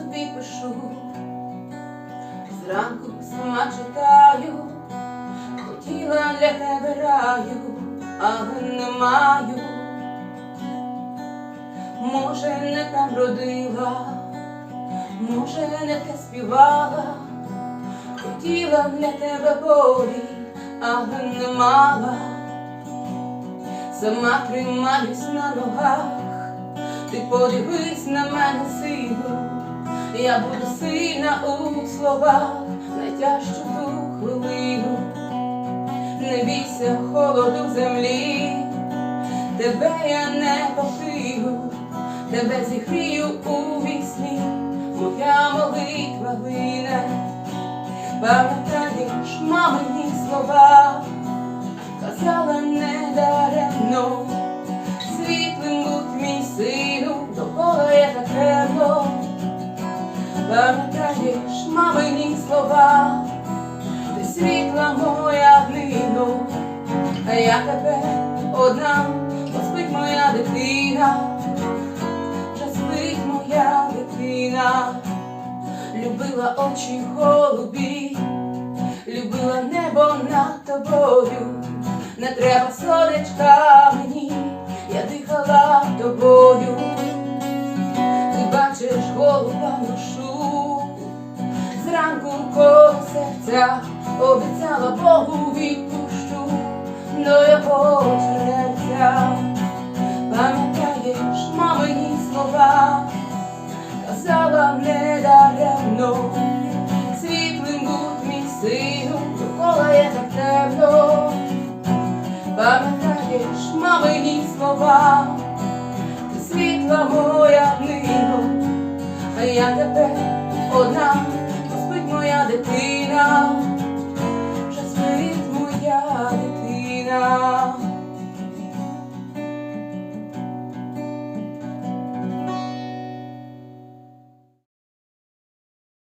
душу. Зранку сама читаю, хотіла для тебе раю, але не маю. Може, не там родила, може, не те співала, хотіла для тебе болі, але не мала. Сама тримаюсь на ногах, ти подивись на мене, сину, я буду сильна у словах, найтяжчу ту хвилину, не бійся холоду землі, тебе я не покину, тебе зігрію у вісні, моя молитва вине, пам'ятаєш мамині слова Пам'ятаєш мамині слова, ти світла моя глину, а я тебе одна, поспить моя дитина, вже моя дитина, любила очі голубі, любила небо над тобою. Не треба сонечка мені, я дихала тобою, серця обіцяла Богу відпущу до його черця. Пам'ятаєш мамині слова, казала не даремно, світлим будь мій сину, довкола є так темно. Пам'ятаєш мамині слова, ти світла моя нино, а я тебе одна, de